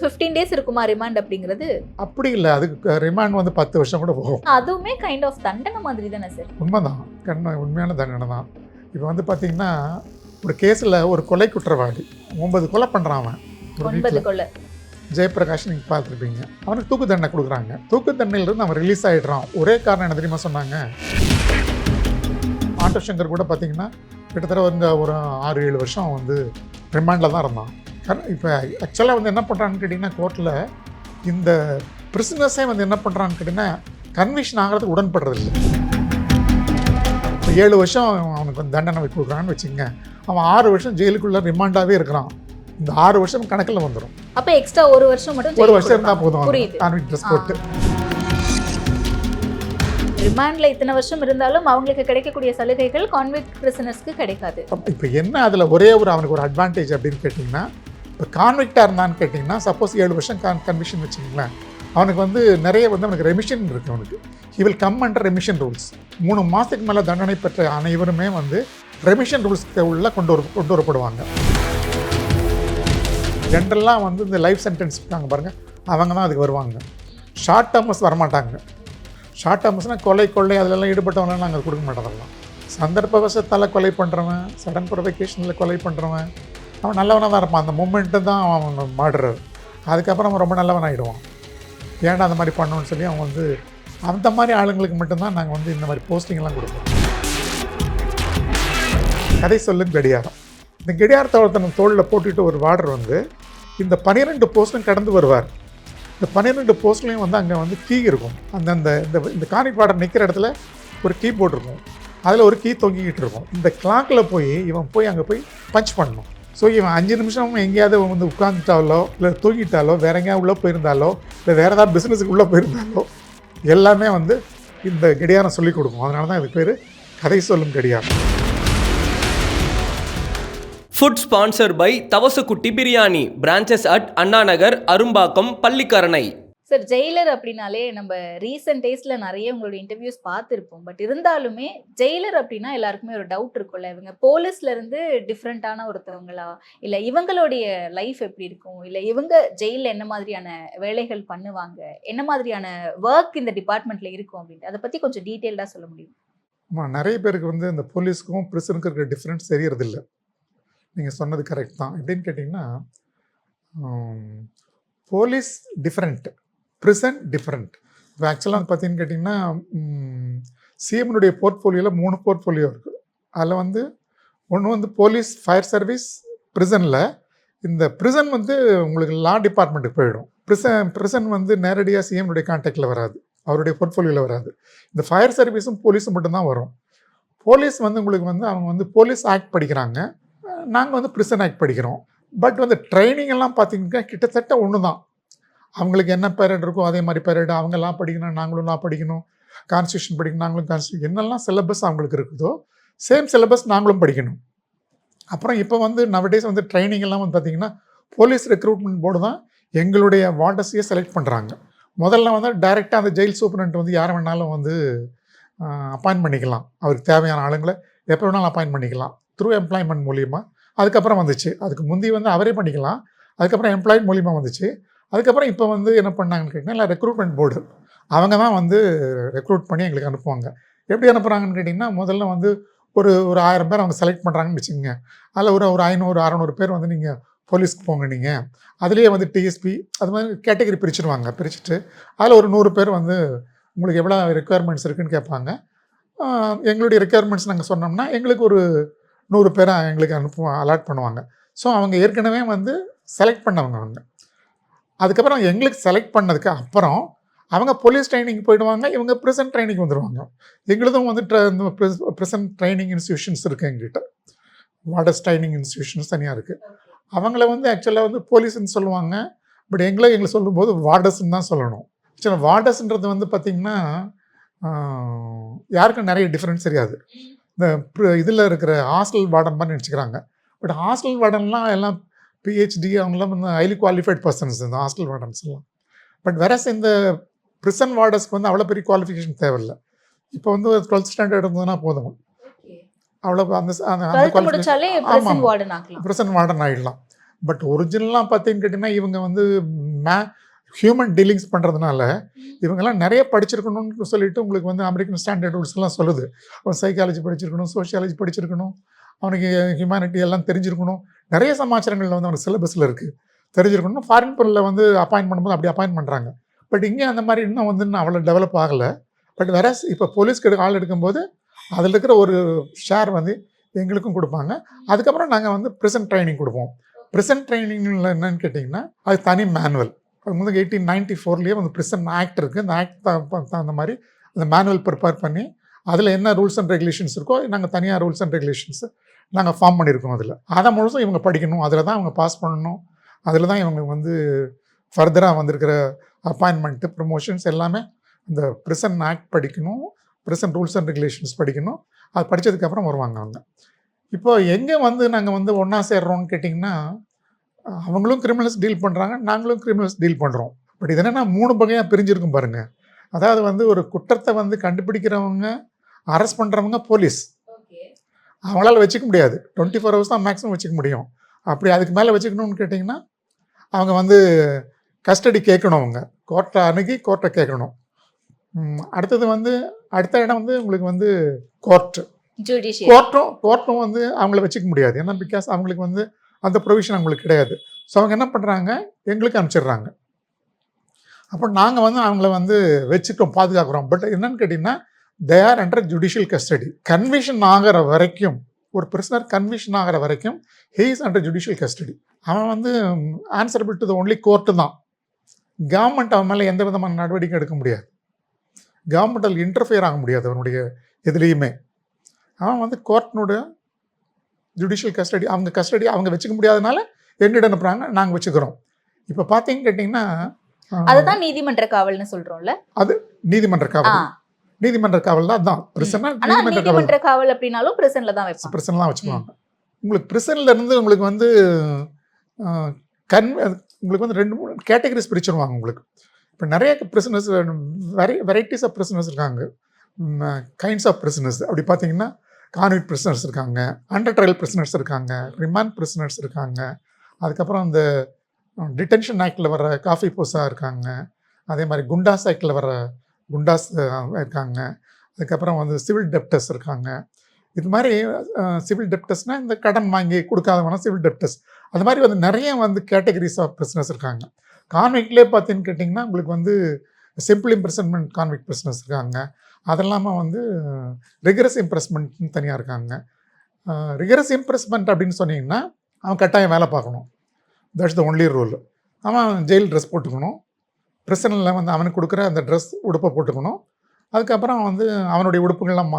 Fifteen days இருக்குமா remand அப்படிங்கிறது? அப்படி இல்லை. அதுக்கு ரிமாண்ட் வந்து பத்து வருஷம் கூட போகும். அதுவுமே கைண்ட் ஆஃப் தண்டனை மாதிரி தானே சார் உண்மைதான். கண்ண உண்மையான தண்டனை தான். இப்போ வந்து பார்த்தீங்கன்னா ஒரு கேஸில் ஒரு கொலை குற்றவாளி ஒன்பது கொலை பண்ணுறான் அவன். ஒன்பது கொள்ள ஜெயபிரகாஷ் நீங்கள் பார்த்துருப்பீங்க. அவனுக்கு தூக்கு தண்டனை கொடுக்குறாங்க. தூக்கு தண்டனையிலிருந்து அவன் ரிலீஸ் ஆகிடுறான் ஒரே காரணம் என்ன தெரியுமா சொன்னாங்க? ஆட்டோ சங்கர் கூட பார்த்தீங்கன்னா கிட்டத்தட்ட வந்து ஒரு ஆறு ஏழு வருஷம் வந்து ரிமாண்டில் தான் இருந்தான். இப்போ ஆக்சுவலாக வந்து என்ன பண்ணுறான்னு கேட்டிங்கன்னா கோர்ட்டில் இந்த பிரிசனர்ஸே வந்து என்ன பண்ணுறான்னு கேட்டிங்கன்னா கன்விஷன் ஆகிறதுக்கு உடன்படுறதில்லை. இப்போ ஏழு வருஷம் அவனுக்கு வந்து தண்டனை கொடுக்குறான்னு வச்சுங்க அவன் ஆறு வருஷம் ஜெயிலுக்குள்ளே ரிமாண்டாகவே இருக்கிறான். இந்த ஆறு வருஷம் கணக்கில் வந்துடும் அப்ப எக்ஸ்ட்ரா ஒரு வருஷம் மட்டும் ஒரு வருஷம் இருந்தால் போதும். கான்விக் ட்ரெஸ் போட்டு ரிமாண்ட்ல இத்தனை வருஷம் இருந்தாலும் அவங்களுக்கு கிடைக்கக்கூடிய சலுகைகள் கான்விக்ட் பிரிசனர்ஸ்க்கு கிடைக்காது. இப்போ என்ன அதில் ஒரே ஒரு அவனுக்கு ஒரு அட்வான்டேஜ் அப்படின்னு கேட்டிங்கன்னா இப்போ கான்விக்டாக இருந்தான்னு கேட்டிங்கன்னா சப்போஸ் ஏழு வருஷம் கான் கன்விஷன் வச்சுங்களேன் அவனுக்கு வந்து நிறைய வந்து அவனுக்கு ரெமிஷன் இருக்குது அவனுக்கு. He will come under remission rules மூணு மாதத்துக்கு மேலே தண்டனை பெற்ற அனைவருமே வந்து ரெமிஷன் ரூல்ஸ்க்கு உள்ள கொண்டு வர கொண்டு வரப்படுவாங்க. ஜென்ரலாக வந்து இந்த லைஃப் சென்டென்ஸ் இருக்காங்க பாருங்கள் அவங்க தான் அதுக்கு வருவாங்க. ஷார்ட் டேர்மஸ் வரமாட்டாங்க. ஷார்ட் டேர்மஸ்னால் கொலை கொள்ளை அதிலெல்லாம் ஈடுபட்டவங்களாம் நாங்கள் கொடுக்க மாட்டோம் சந்தர்ப்பவசத்தால் கொலை பண்ணுறவன் சடன் ப்ரொவகேஷனில் கொலை பண்ணுறவன் அவன் நல்லவனாக தான் இருப்பான். அந்த மூமெண்ட்டு தான் அவன் மாடுறார் அதுக்கப்புறம் அவன் ரொம்ப நல்லவன் ஆகிடுவான் ஏன்டா அந்த மாதிரி பண்ணணும்னு சொல்லி அவன் வந்து அந்த மாதிரி ஆளுங்களுக்கு மட்டும்தான் நாங்கள் வந்து இந்த மாதிரி போஸ்டிங்லாம் கொடுப்போம். கதை சொல்லும் கடியாரம் இந்த கடியாரத்தை ஒருத்தன் தோளில் போட்டுட்டு ஒரு வார்டர் வந்து இந்த பன்னிரெண்டு போஸ்ட்டும் கடந்து வருவார். இந்த பன்னிரெண்டு போஸ்ட்லேயும் வந்து அங்கே வந்து கீ இருக்கும். அந்த அந்த இந்த இந்த கானிக் வார்டர் நிற்கிற இடத்துல ஒரு கீ இருக்கும். அதில் ஒரு கீ தொங்கிக்கிட்டு இருக்கும். இந்த கிளாக்கில் போய் இவன் போய் அங்கே போய் பஞ்ச் பண்ணணும். ஸோ இவன் அஞ்சு நிமிஷம் எங்கேயாவது வந்து உட்காந்துட்டாலோ இல்லை தூங்கிட்டாலோ வேற எங்கேயாவது உள்ளே போயிருந்தாலோ இல்லை வேறு ஏதாவது பிஸ்னஸுக்கு உள்ளே போயிருந்தாலோ எல்லாமே வந்து இந்த கடியாரம் சொல்லிக் கொடுக்கும். அதனால தான் இது பேர் கதை சொல்லும் கடியாரம் food sponsor by Thavasakutty biryani branches at Anna Nagar Arumbakkam Pallikaranai sir Jailer அப்படின்னாலே நம்ம ரீசெண்ட் டேஸ்ல நிறைய உங்களோட இன்டர்வியூஸ் பார்த்துருப்போம். பட் இருந்தாலுமே ஜெயிலர் அப்படின்னா எல்லாருக்குமே ஒரு டவுட் இருக்கும்ல. இவங்க போலீஸ்ல இருந்து டிஃப்ரெண்ட்டான ஒருத்தவங்களா? இல்ல இவங்களுடைய லைஃப் எப்படி இருக்கும்? இல்ல இவங்க ஜெயில என்ன மாதிரியான வேலைகள் பண்ணுவாங்க? என்ன மாதிரியான ஒர்க் இந்த டிபார்ட்மெண்ட்ல இருக்கும் அப்படின்ட்டு. அதை பத்தி கொஞ்சம் டீட்டெயில்டா சொல்ல முடியும்? ஆமாம் நிறைய பேருக்கு வந்து இந்த போலீஸ்க்கும் பிரிசனுக்கும் இருக்கிற டிஃப்ரென்ஸ் தெரியறதில்ல. நீங்கள் சொன்னது கரெக்ட் தான். எப்படின்னு கேட்டிங்கன்னா போலீஸ் டிஃப்ரெண்ட் ப்ரிசன்ட் டிஃப்ரெண்ட் இப்போ ஆக்சுவலாக வந்து பார்த்தீங்கன்னு கேட்டிங்கன்னா சிஎம்னுடைய போர்ட்ஃபோலியோவில் மூணு போர்ட்ஃபோலியோ இருக்குது அதில் வந்து ஒன்று வந்து போலீஸ் ஃபயர் சர்வீஸ் ப்ரிசனில் இந்த ப்ரிசன் வந்து உங்களுக்கு லா டிபார்ட்மெண்ட்டுக்கு போயிடும். ப்ரிசன் ப்ரிசன் வந்து நேரடியாக சிஎம்னுடைய கான்டாக்டில் வராது. அவருடைய போர்ட்ஃபோலியோவில் வராது. இந்த ஃபயர் சர்வீஸும் போலீஸும் மட்டும்தான் வரும். போலீஸ் வந்து உங்களுக்கு வந்து அவங்க வந்து போலீஸ் ஆக்ட் படிக்கிறாங்க. நாங்கள் வந்து ப்ரிசன் ஆக்ட் படிக்கிறோம். பட் வந்து ட்ரைனிங் எல்லாம் பார்த்தீங்கன்னா கிட்டத்தட்ட ஒன்று தான் அவங்களுக்கு என்ன பேரட் இருக்கோ அதே மாதிரி பேரட் அவங்கெல்லாம் படிக்கணும் நாங்களும் நான் படிக்கணும். கான்ஸ்டியூஷன் படிக்கணும் நாங்களும் கான்ஸ்டியூஷன் என்னெல்லாம் சிலபஸ் அவங்களுக்கு இருக்குதோ சேம் சிலபஸ் நாங்களும் படிக்கணும். அப்புறம் இப்போ வந்து நவடேஸ் வந்து ட்ரைனிங் எல்லாம் வந்து பார்த்தீங்கன்னா போலீஸ் ரெக்ரூட்மெண்ட் போர்டு தான் எங்களுடைய வார்டர்ஸையே செலக்ட் பண்ணுறாங்க முதல்ல வந்து டைரெக்டாக அந்த ஜெயில் சூப்பரண்ட் வந்து யாரை வேணாலும் வந்து அப்பாயின்ட் பண்ணிக்கலாம். அவருக்கு தேவையான ஆளுங்களை எப்போ வேணாலும் அப்பாயின்ட் பண்ணிக்கலாம். த்ரூ எம்ப்ளாய்மெண்ட் மூலியமாக அதுக்கப்புறம் வந்துச்சு. அதுக்கு முந்தி வந்து அவரே பண்ணிக்கலாம். அதுக்கப்புறம் எம்ப்ளாய்மெண்ட் மூலியமாக வந்துச்சு. அதுக்கப்புறம் இப்போ வந்து என்ன பண்ணாங்கன்னு கேட்டிங்கன்னா ரெக்ரூட்மெண்ட் போர்டு அவங்க தான் வந்து ரெக்ரூட் பண்ணி எங்களுக்கு அனுப்புவாங்க. எப்படி அனுப்புகிறாங்கன்னு கேட்டிங்கன்னா முதல்ல வந்து ஒரு ஒரு ஆயிரம் பேர் அவங்க செலக்ட் பண்ணுறாங்கன்னு வச்சுக்கோங்க. அதில் ஒரு ஒரு ஐநூறு அறநூறு பேர் வந்து நீங்கள் போலீஸ்க்கு போங்க நீங்கள் அதுலேயே வந்து டிஎஸ்பி அது மாதிரி கேட்டகரி பிரிச்சுடுவாங்க பிரிச்சுட்டு அதில் ஒரு நூறு பேர் வந்து உங்களுக்கு எவ்வளோ ரெக்குயர்மெண்ட்ஸ் இருக்குன்னு கேட்பாங்க. எங்களுடைய ரெக்குயர்மெண்ட்ஸ் நாங்கள் சொன்னோம்னா எங்களுக்கு ஒரு நூறு பேரை எங்களுக்கு அனுப்புவோம் அலாட் பண்ணுவாங்க. ஸோ அவங்க ஏற்கனவே வந்து செலக்ட் பண்ணவங்க அவங்க. அதுக்கப்புறம் எங்களுக்கு செலக்ட் பண்ணதுக்கு அப்புறம் அவங்க போலீஸ் ட்ரைனிங் போயிடுவாங்க இவங்க ப்ரிசன்ட் ட்ரைனிங் வந்துடுவாங்க எங்களுதும் வந்து ப்ரிசன்ட் ட்ரைனிங் இன்ஸ்டியூஷன்ஸ் இருக்குது எங்ககிட்ட. வார்டர்ஸ் ட்ரைனிங் இன்ஸ்டியூஷன்ஸ் தனியாக இருக்குது அவங்கள வந்து ஆக்சுவலாக வந்து போலீஸ்ன்னு சொல்லுவாங்க. பட் எங்களை எங்களை சொல்லும்போது வார்டர்ஸ்ன்னு தான் சொல்லணும். ஆக்சுவலாக வார்டர்ஸ்ன்றது வந்து பார்த்திங்கன்னா யாருக்கும் நிறைய டிஃப்ரென்ஸ் தெரியாது. இந்த இதில் இருக்கிற ஹாஸ்டல் வார்டன் மாதிரி நினச்சிக்கிறாங்க. பட் ஹாஸ்டல் வார்டன்லாம் எல்லாம் பிஹெச்டி அவங்களாம் வந்து ஹைலி குவாலிஃபைட் பர்சன்ஸ் இந்த ஹாஸ்டல் வார்டன்ஸ் எல்லாம். பட் வேற இந்த ப்ரிசன் வார்டர்ஸ்க்கு வந்து அவ்வளோ பெரிய குவாலிஃபிகேஷன் தேவையில்லை. இப்போ வந்து டுவெல்த் ஸ்டாண்டர்ட் இருந்ததுன்னா போதும். அவ்வளோ அந்த அந்த- அந்த டுவெல்த் qualification- முடிச்சாலே ஆமா, பிரசன்ட் ஆமா. வார்டன் ஆக்கலாம். ப்ரிசன் வார்டன் ஆகிடலாம் பட் ஒரிஜினலாக பார்த்தீங்கன்னு கேட்டிங்கன்னா இவங்க வந்து மே ஹியூமன் டீலிங்ஸ் பண்ணுறதுனால இவங்கெல்லாம் நிறைய படிச்சிருக்கணும்னு சொல்லிட்டு உங்களுக்கு வந்து அமெரிக்கன் ஸ்டாண்டர்ட் ரூல்ஸ்லாம் சொல்லுது. அவன் சைக்காலஜி படிச்சிருக்கணும் சோஷியாலஜி படிச்சிருக்கணும். அவனுக்கு ஹியூமனிட்டி எல்லாம் தெரிஞ்சிருக்கணும். நிறைய சமாச்சாரங்களில் வந்து அவங்க சிலபஸில் இருக்குது தெரிஞ்சிருக்கணும் ஃபாரின் பொருளில் வந்து அப்பாயின்ட் பண்ணும்போது அப்படி அப்பாயின்ட் பண்ணுறாங்க பட் இங்கே அந்த மாதிரி இன்னும் வந்து இன்னும் அவ்வளோ டெவலப் ஆகலை. பட் வேற இப்போ போலீஸ்க்கு எடுக்க ஆள் எடுக்கும்போது அதில் இருக்கிற ஒரு ஷேர் வந்து எங்களுக்கும் கொடுப்பாங்க. அதுக்கப்புறம் நாங்கள் வந்து ப்ரெசன்ட் ட்ரைனிங் கொடுப்போம். ப்ரெசன்ட் ட்ரைனிங்கில் என்னன்னு கேட்டிங்கன்னா அது தனி மேனுவல் அது வந்து எயிட்டீன் நைன்டி ஃபோர்லேயே வந்து ப்ரெசன்ட் ஆக்ட் இருக்குது அந்த ஆக்ட் தகுந்த மாதிரி அந்த மேனுவல் ப்ரிப்பேர் பண்ணி அதில் என்ன ரூல்ஸ் அண்ட் ரெகுலேஷன்ஸ் இருக்கோ நாங்கள் தனியாக ரூல்ஸ் அண்ட் ரெகுலேஷன்ஸ் நாங்கள் ஃபார்ம் பண்ணியிருக்கோம் அதில். அதை முழுசும் இவங்க படிக்கணும். அதில் தான் அவங்க பாஸ் பண்ணணும். அதில் தான் இவங்க வந்து ஃபர்தராக வந்திருக்கிற அப்பாயின்மெண்ட்டு ப்ரமோஷன்ஸ் எல்லாமே இந்த ப்ரிசன் ஆக்ட் படிக்கணும் ப்ரிசன் ரூல்ஸ் அண்ட் ரெகுலேஷன்ஸ் படிக்கணும். அது படித்ததுக்கப்புறம் வருவாங்க அவங்க. இப்போ எங்கே வந்து நாங்கள் வந்து ஒன்றா சேர்றோம்னு கேட்டிங்கன்னா அவங்களும் கிரிமினல்ஸ் டீல் பண்ணுறாங்க நாங்களும் கிரிமினல்ஸ் டீல் பண்ணுறோம் பட் இது என்னென்னா மூணு வகையாக பிரிஞ்சிருக்கும் பாருங்கள் அதாவது வந்து ஒரு குற்றத்தை வந்து கண்டுபிடிக்கிறவங்க அரெஸ்ட் பண்ணுறவங்க போலீஸ் அவங்களால வச்சுக்க முடியாது. டுவெண்ட்டி ஃபோர் ஹவர்ஸ் தான் மேக்ஸிமம் வச்சுக்க முடியும். அப்படி அதுக்கு மேலே வச்சுக்கணும்னு கேட்டிங்கன்னா அவங்க வந்து கஸ்டடி கேட்கணும் அவங்க. கோர்ட்டை அணுகி கோர்ட்டை கேட்கணும். அடுத்தது வந்து அடுத்த இடம் வந்து உங்களுக்கு வந்து கோர்ட்டு கோர்ட்டும் கோர்ட்டும் வந்து அவங்கள வச்சுக்க முடியாது. ஏன்னா பிகாஸ் அவங்களுக்கு வந்து அந்த ப்ரொவிஷன் அவங்களுக்கு கிடையாது. ஸோ அவங்க என்ன பண்ணுறாங்க எங்களுக்கு அனுப்பிச்சிடுறாங்க. அப்போ நாங்கள் வந்து அவங்கள வந்து வச்சுட்டோம் பாதுகாக்கிறோம். பட் என்னன்னு கேட்டிங்கன்னா they are under judicial custody conviction ஆகிற வரைக்கும் ஒரு பிரிசனர் கன்விஷன் ஆகிற வரைக்கும் he is under judicial custody அவன் வந்து answerable to the only court தான். கவர்மெண்ட் அவன் மேலே எந்த விதமான நடவடிக்கை எடுக்க முடியாது. கவர்மெண்டால் இன்டர்ஃபியர் ஆக முடியாது அவனுடைய எதுலேயுமே. அவன் வந்து கோர்ட்டினுடைய ஜுடிஷியல் கஸ்டடி அவங்க கஸ்டடி அவங்க வச்சுக்க முடியாதனால எங்கிட்ட அனுப்புகிறாங்க நாங்கள் வச்சுக்கிறோம். இப்போ பார்த்தீங்க கேட்டிங்கன்னா அதுதான் நீதிமன்ற காவல்னு சொல்றோம்ல? நீதிமன்ற ஆ. காவல் நீதிமன்ற காவல் தான் அதான். பிரிசனா நீதிமன்ற காவல். அப்படின்னாலும் பிரசன்ல தான் வைப்பாங்க. பிரிசன் தான் வச்சுக்குவாங்க. உங்களுக்கு பிரிசன்ல இருந்து உங்களுக்கு வந்து கன் உங்களுக்கு வந்து ரெண்டு மூணு கேட்டகரிஸ் பிரிச்சிருவாங்க உங்களுக்கு. இப்போ நிறைய பிரிசனர்ஸ் வெரை வெரைட்டிஸ் ஆஃப் பிரிசனர்ஸ் இருக்காங்க. Kinds of prisoners. அப்படி பார்த்தீங்கன்னா கான்விட் பிரிசனர்ஸ் இருக்காங்க. அண்டர் ட்ரையல் பிரிசனர்ஸ் இருக்காங்க. ரிமாண்ட் பிரிசனர்ஸ் இருக்காங்க. அதுக்கப்புறம் இந்த டிடென்ஷன் ஆக்டில் வர காஃபி போஸா இருக்காங்க. அதே மாதிரி குண்டாஸ் ஆக்டில் வர குண்டாஸ் இருக்காங்க. அதுக்கப்புறம் வந்து சிவில் டெப்டர்ஸ் இருக்காங்க. இது மாதிரி சிவில் டெப்டர்ஸ்னால் இந்த கடன் வாங்கி கொடுக்காதவனா சிவில் டெப்டர்ஸ் அது மாதிரி வந்து நிறைய வந்து கேட்டகரிஸ் ஆஃப் பிஸ்னஸ் இருக்காங்க. கான்விக்ட்லேயே பார்த்தீங்கன்னு கேட்டிங்கன்னா உங்களுக்கு வந்து சிம்பிள் இம்ப்ரெஸ்மெண்ட் கான்விக் பிஸ்னஸ் இருக்காங்க. அது இல்லாமல் வந்து ரிகரஸ் இம்ப்ரெஸ்மெண்ட்னு தனியாக இருக்காங்க. ரிகரஸ் இம்ப்ரெஸ்மெண்ட் அப்படின்னு சொன்னீங்கன்னா அவன் கட்டாயம் வேலை பார்க்கணும். That's the only rule. அவன் ஜெயில் ட்ரெஸ் போட்டுக்கணும். ப்ரிசனில் வந்து அவனுக்கு கொடுக்குற அந்த ட்ரெஸ் உடுப்பை போட்டுக்கணும். அதுக்கப்புறம் வந்து அவனுடைய உடுப்புகள்லாம்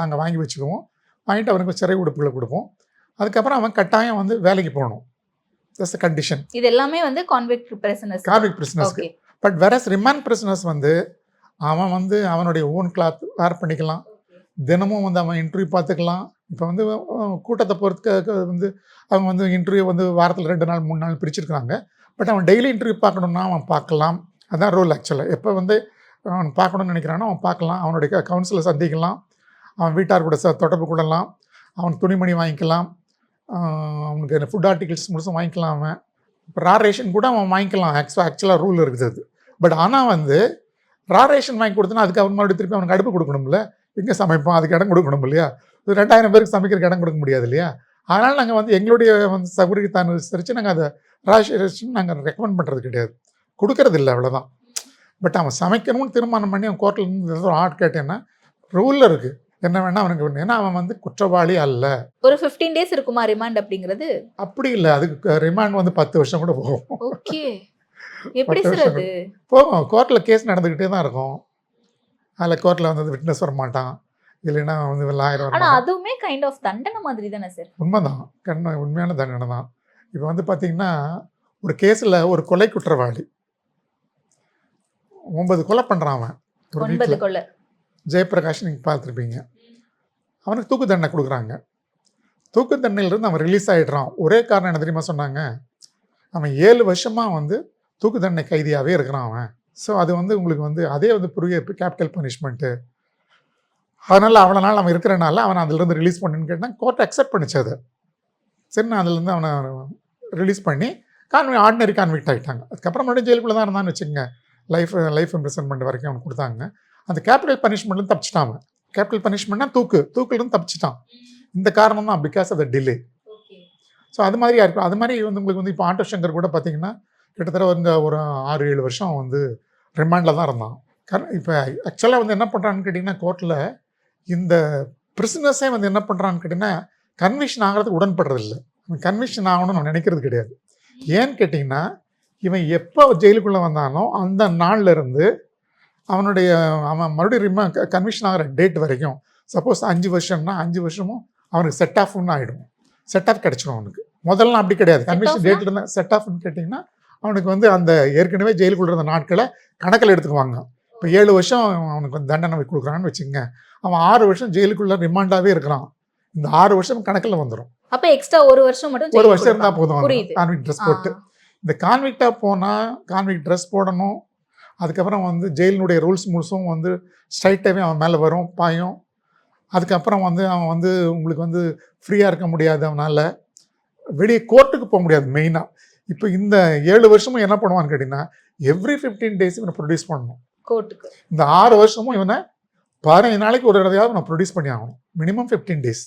நாங்கள் வாங்கி வச்சுக்குவோம். வாங்கிட்டு அவனுக்கு சிறை உடுப்புகளை கொடுப்போம். அதுக்கப்புறம் அவன் கட்டாயம் வந்து வேலைக்கு போகணும். தட்ஸ் அ கண்டிஷன் இது எல்லாமே வந்து கான்வெக்ட் பிரசனஸ் கார்மிக் பிரிசனர்ஸ்க்கு பட் வேறஸ் ரிமாண்ட் பிரிசனர்ஸ் வந்து அவன் வந்து அவனுடைய ஓன் கிளாத் வேர் பண்ணிக்கலாம். தினமும் வந்து அவன் இன்டர்வியூ பார்த்துக்கலாம். இப்போ வந்து கூட்டத்தை பொறுத்து வந்து அவங்க வந்து இன்டர்வியூ வந்து வாரத்தில் ரெண்டு நாள் மூணு நாள் பிரிச்சிருக்கிறாங்க. பட் அவன் டெய்லி இன்டர்வியூ பார்க்கணுன்னா அவன் பார்க்கலாம். அதான் ரோல் ஆக்சுவலாக எப்போ வந்து அவன் பார்க்கணும்னு நினைக்கிறானோ அவன் பார்க்கலாம். அவனுடைய கவுன்சிலை சந்திக்கலாம். அவன் வீட்டார் கூட ச தொடர்பு கொள்ளலாம். அவன் துணிமணி வாங்கிக்கலாம். அவனுக்கு ஃபுட் ஆர்டிகிள்ஸ் முழுசும் வாங்கிக்கலாம் அவன். இப்போ ரா ரேஷன் கூட அவன் வாங்கிக்கலாம். ஆக்சுவலாக ஆக்சுவலாக ரூல் இருக்குது அது. பட் ஆனால் வந்து ரா ரேஷன் வாங்கி கொடுத்தனா அதுக்கு அவன் மறுபடியும் திருப்பி அவனுக்கு அடுப்பு கொடுக்கணும்ல? எங்கே சமைப்பான் அதுக்கு இடம் கொடுக்கணும் இல்லையா? ரெண்டாயிரம் பேருக்கு சமைக்கிறதுக்கு இடம் கொடுக்க முடியாது இல்லையா? அதனால் நாங்கள் வந்து எங்களுடைய வந்து சௌகரியத்தை அனுசரித்து நாங்கள் அதை ரேஷன் நாங்கள் ரெக்கமெண்ட் பண்ணுறது கிடையாது. கொடுக்கறது இல்லை அவ்வளோதான் பட் அவன் சமைக்கணும்னு தீர்மானம் பண்ணி அவன் கோர்ட்டில் இருந்து ஆர்ட் கேட்டேன்னா ரூலில் இருக்குது என்ன வேணால் அவனுக்கு. ஏன்னா அவன் வந்து குற்றவாளி அல்ல. ஒரு 15 டேஸ் இருக்குமா ரிமாண்ட் அப்படிங்கிறது? அப்படி இல்லை. அதுக்கு ரிமாண்ட் வந்து பத்து வருஷம் கூட போகும். ஓகே. எப்படி சார் போகும். கோர்ட்டில் கேஸ் நடந்துக்கிட்டே தான் இருக்கும். அதில் கோர்ட்டில் வந்து விட்னஸ் வர மாட்டான். இல்லைன்னா வந்து லாயர் அதுவுமே கைண்ட் ஆஃப் தண்டனை மாதிரி தானே சார் உண்மைதான். கண்ண உண்மையான தண்டனை தான். இப்போ வந்து பார்த்தீங்கன்னா ஒரு கேஸில் ஒரு கொலை குற்றவாளி. ஒன்பது கொலை பண்ணுறான் அவன். ஒரு வீட்டில் ஜெயபிரகாஷ் நீங்கள் பார்த்துருப்பீங்க. அவனுக்கு தூக்கு தண்டனை கொடுக்குறாங்க. தூக்கு தண்டனையிலிருந்து அவன் ரிலீஸ் ஆகிடுறான் ஒரே காரணம் என்ன தெரியுமா சொன்னாங்க? அவன் ஏழு வருஷமாக வந்து தூக்கு தண்டனை கைதியாகவே இருக்கிறான் அவன். ஸோ அது வந்து உங்களுக்கு வந்து அதே வந்து புரிய கேபிட்டல் பனிஷ்மெண்ட்டு அதனால் அவ்வளோ நாள் அவன் இருக்கிறனால அவனை அதிலிருந்து ரிலீஸ் பண்ணுன்னு கேட்டால் கோர்ட் அக்செப்ட் பண்ணிச்சு அதை. சரி நான் அதுலேருந்து அவனை ரிலீஸ் பண்ணி கான்வி ஆர்டினரி கான்விக்ட் ஆகிட்டாங்க அதுக்கப்புறம் மறுபடியும் ஜெயிலுக்குள்ளே தான் இருந்தான்னு வச்சுக்கோங்க. லைஃப் லைஃப் இம்ப்ரிசன்மெண்ட் வரைக்கும் அவனுக்கு கொடுத்தாங்க. அந்த கேபிட்டல் பனிஷ்மெண்ட்லேருந்து தப்பிச்சிட்டாங்க கேபிட்டல் பனிஷ்மெண்ட்னா தூக்கு தூக்குலேருந்து தப்பிச்சிட்டான். இந்த காரணம் தான் because of the delay so அது மாதிரியா இருக்கும். அது மாதிரி வந்து உங்களுக்கு வந்து இப்போ ஆட்டோ சங்கர் கூட பார்த்தீங்கன்னா கிட்டத்தட்ட வந்து ஒரு ஆறு ஏழு வருஷம் வந்து ரிமாண்டில் தான் இருந்தான். காரணம் இப்போ ஆக்சுவலாக வந்து என்ன பண்ணுறான்னு கேட்டிங்கன்னா கோர்ட்டில் இந்த பிரிசனர்ஸே வந்து என்ன பண்ணுறான்னு கேட்டிங்கன்னா கன்விஷன் ஆகிறதுக்கு உடன்படுறதில்ல. கன்விஷன் ஆகணும்னு நான் நினைக்கிறது கிடையாது. ஏன்னு கேட்டிங்கன்னா இவன் எப்போ ஜெயிலுக்குள்ளே வந்தானோ அந்த நாள்ல இருந்து அவனுடைய அவன் மறுபடியும் ரிமா கன்விஷன் ஆகிற டேட் வரைக்கும் சப்போஸ் அஞ்சு வருஷம்னா அஞ்சு வருஷமும் அவனுக்கு செட் ஆஃப்னு ஆகிடும் செட் ஆஃப் கிடச்சிடும் அவனுக்கு. முதல்ல அப்படி கிடையாது. கன்விஷன்? டேட்ல இருந்தால் செட் ஆஃப்னு கேட்டிங்கன்னா அவனுக்கு வந்து அந்த ஏற்கனவே ஜெயிலுக்குள்ள இருந்த நாட்களை கணக்கில் எடுத்துக்குவாங்க. இப்போ ஏழு வருஷம் அவனுக்கு வந்து தண்டனை கொடுக்குறான்னு வச்சுங்க அவன் ஆறு வருஷம் ஜெயிலுக்குள்ள ரிமாண்டாகவே இருக்கிறான். இந்த ஆறு வருஷம் கணக்கில் வந்துடும் அப்ப எக்ஸ்ட்ரா ஒரு வருஷம் மட்டும் ஒரு வருஷம் இருந்தால். போதும். புரியுது. கான்விக் ட்ரெஸ் போட்டு. இந்த கான்விக்டாக போனால் கான்விக் ட்ரெஸ் போடணும். அதுக்கப்புறம் வந்து ஜெயிலினுடைய ரூல்ஸ் முழுசும் வந்து ஸ்ட்ரைட்டாகவே அவன் மேலே வரும் பாயும். அதுக்கப்புறம் வந்து அவன் வந்து உங்களுக்கு வந்து ஃப்ரீயாக இருக்க முடியாது அவனால். வெளியே கோர்ட்டுக்கு போக முடியாது மெயினாக இப்போ இந்த ஏழு வருஷமும் என்ன பண்ணுவான்னு கேட்டிங்கன்னா எவ்ரி ஃபிஃப்டீன் டேஸ் இவனை ப்ரொடியூஸ் பண்ணணும். கோர்ட்டுக்கு இந்த ஆறு வருஷமும் இவனை பதினஞ்சு நாளைக்கு ஒரு தடவையாவது நான் ப்ரொடியூஸ் பண்ணி ஆகணும். மினிமம் ஃபிஃப்டீன் டேஸ்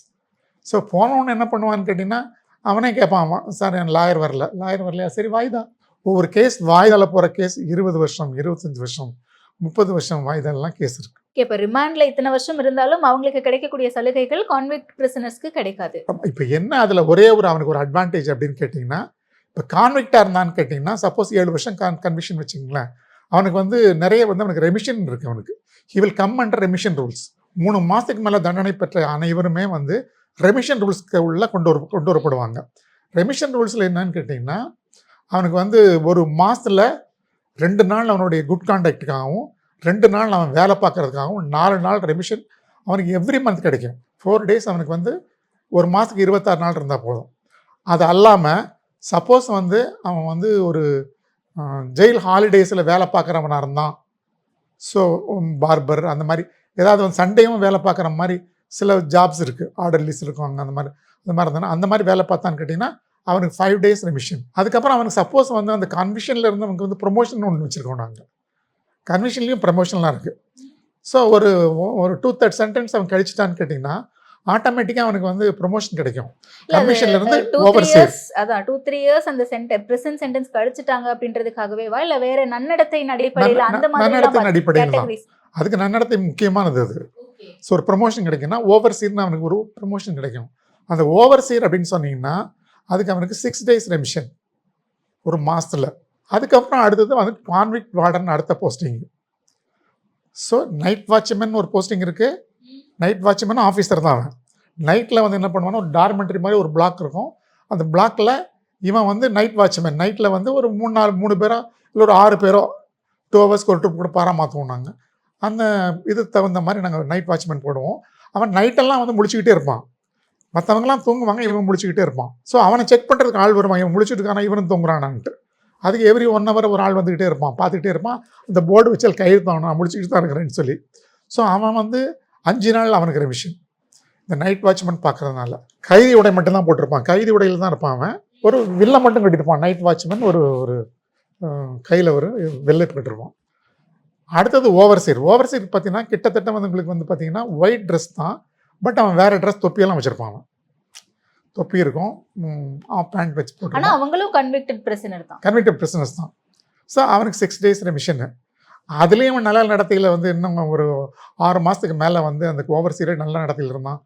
ஸோ போனவொன்னு என்ன பண்ணுவான்னு கேட்டிங்கன்னா அவனே கேட்பான் அவன் சார் என் லாயர் வரல. லாயர் வரலையா? சரி வாய்தா. ஒவ்வொரு கேஸ் வாய்தால போகிற கேஸ் இருபது வருஷம் இருபத்தஞ்சி வருஷம் முப்பது வருஷம் வாய்தாலெலாம் கேஸ் இருக்கு. இப்ப ரிமாண்ட்ல இத்தனை வருஷம் இருந்தாலும் அவங்களுக்கு கிடைக்கக்கூடிய சலுகைகள் கான்விக்ட் பிரிசனர்ஸ்க்கு கிடைக்காது. இப்போ என்ன அதில் ஒரே ஒரு அவனுக்கு ஒரு அட்வான்டேஜ் அப்படின்னு கேட்டிங்கன்னா இப்போ கான்விக்டாக இருந்தான்னு கேட்டிங்கன்னா சப்போஸ் ஏழு வருஷம் கான் கன்விஷன் வச்சுங்களேன். அவனுக்கு வந்து நிறைய வந்து அவனுக்கு ரெமிஷன் இருக்கு அவனுக்கு. He will come under remission rules மூணு மாதத்துக்கு மேலே தண்டனை பெற்ற அனைவருமே வந்து ரெமிஷன் ரூல்ஸ்க்கு உள்ள கொண்டு வர கொண்டு வரப்படுவாங்க. ரெமிஷன் ரூல்ஸில் என்னன்னு கேட்டிங்கன்னா அவனுக்கு வந்து ஒரு மாதத்தில் ரெண்டு நாள் அவனுடைய குட் கான்டாக்டுக்காகவும் ரெண்டு நாள் அவன் வேலை பார்க்கறதுக்காகவும் நாலு நாள் ரெமிஷன் அவனுக்கு எவ்ரி மந்த் கிடைக்கும். ஃபோர் டேஸ் அவனுக்கு வந்து ஒரு மாதத்துக்கு இருபத்தாறு நாள் இருந்தால் போதும். அது அல்லாமல் சப்போஸ் வந்து அவன் வந்து ஒரு ஜெயில் ஹாலிடேஸில் வேலை பார்க்குறவனாக இருந்தான். ஸோ பார்பர் அந்த மாதிரி ஏதாவது வந்து சண்டேயும் வேலை பார்க்குற மாதிரி சில ஜாப்ஸ் இருக்குது ஆர்டர்லிஸ் இருக்காங்க அந்த மாதிரி அந்த மாதிரி இருந்தானா அந்த மாதிரி வேலை பார்த்தான்னு கேட்டிங்கன்னா அவனுக்கு ஃபைவ் டேஸ் ரெமிஷன் அதுக்கப்புறம் அவனுக்கு சப்போஸ் வந்து அந்த கன்விஷனில் இருந்து அவனுக்கு வந்து ப்ரொமோஷன் ஒன்று வச்சுருக்கோம் நாங்கள் கன்விஷன்லேயும் ப்ரமோஷன்லாம் இருக்குது ஸோ ஒரு ஒரு டூ தேர்ட் சென்டென்ஸ் அவன் கழிச்சிட்டான்னு கேட்டிங்கன்னா ஆட்டோமேட்டிக்காக அவனுக்கு வந்து ப்ரொமோஷன் கிடைக்கும். கமிஷன்ல இருந்து ஓவர் இயர்ஸ் அதான் டூ த்ரீ இயர்ஸ் அந்த சென்டர் பிரிசன் சென்டென்ஸ் கழிச்சிட்டாங்க அப்படின்றதுக்காகவேவா இல்ல வேற நன்னடத்தையின் அடிப்படையில அந்த மாதிரி நன்னடத்தின் அடிப்படையில் அதுக்கு நன்னடத்தை முக்கியமானது அது. ஸோ ஒரு ப்ரமோஷன் கிடைக்குன்னா ஓவர் சீர்னு அவனுக்கு ஒரு ப்ரமோஷன் கிடைக்கும். அந்த ஓவர் சீர் அப்படின்னு சொன்னீங்கன்னா அதுக்கு அவனுக்கு சிக்ஸ் டேஸ் ரெமிஷன் ஒரு மாசத்துல. அதுக்கப்புறம் அடுத்தது வந்து கான்விக்ட் வார்டன் அடுத்த போஸ்டிங் ஸோ நைட் வாட்ச்மேன் ஒரு போஸ்டிங் இருக்குது நைட் வாட்ச்மேன் ஆஃபீஸர் தான் அவன். நைட்டில் வந்து என்ன பண்ணுவானா ஒரு டார்மெண்ட்ரி மாதிரி ஒரு பிளாக் இருக்கும். அந்த பிளாக்ல இவன் வந்து நைட் வாட்ச்மேன் நைட்டில் வந்து ஒரு மூணு நாலு மூணு பேரோ இல்லை ஒரு ஆறு பேரோ டூ ஹவர்ஸ்க்கு ஒரு டூ கூட பாரா மாற்றுவோம் நாங்கள் அந்த இது தகுந்த மாதிரி நாங்கள் நைட் வாட்ச்மேன் போடுவோம். அவன் நைட்டெல்லாம் வந்து முடிச்சுக்கிட்டே இருப்பான். மற்றவங்கலாம் தூங்குவாங்க இவன் முடிச்சுக்கிட்டே இருப்பான். ஸோ அவனை செக் பண்ணுறதுக்கு ஆள் வருவான். இவன் முழிச்சிட்டு இருக்கானா இவனும் தூங்குறானான்ட்டு. அதுக்கு எவ்ரி ஒன் ஹவர் ஒரு ஆள் வந்துக்கிட்டே இருப்பான். பார்த்துக்கிட்டே இருப்பான். அந்த போர்டு வச்சால் கையெழுத்தான் நான் முடிச்சுக்கிட்டு தான் இருக்கிறேன்னு சொல்லி. ஸோ அவன் வந்து அஞ்சு நாள் அவனுக்கு ரெமிஷன் இந்த நைட் வாட்ச்மேன் பார்க்கறதுனால. கைதி உடை மட்டும்தான் போட்டிருப்பான். கைதி உடையில் தான் இருப்பான் அவன். ஒரு வில்லை மட்டும் கட்டியிருப்பான். நைட் வாட்ச்மேன் ஒரு ஒரு கையில் ஒரு வெள்ளை கட்டிருப்பான் அடுத்தது ஓவர்சீர் ஓவர்சீர் பார்த்தீங்கன்னா கிட்டத்தட்ட வந்து உங்களுக்கு வந்து பார்த்தீங்கன்னா ஒயிட் ட்ரெஸ் தான். பட் அவன் வேற ட்ரெஸ் தொப்பியெல்லாம் வச்சிருப்பான் அவன். தொப்பி இருக்கும். பேண்ட் வச்சு போட்டு அவங்களும் கன்விக்டட் பிரிசனர் தான். கன்விக்டட் பிரிசனஸ் தான். ஸோ அவனுக்கு சிக்ஸ் டேஸ் ரெமிஷன் அதுலேயும் அவன் நல்ல நடத்தையில் வந்து இன்னும் ஒரு ஆறு மாதத்துக்கு மேலே வந்து அந்த ஓவர்சீரே நல்ல நடத்தையில் இருந்தான்.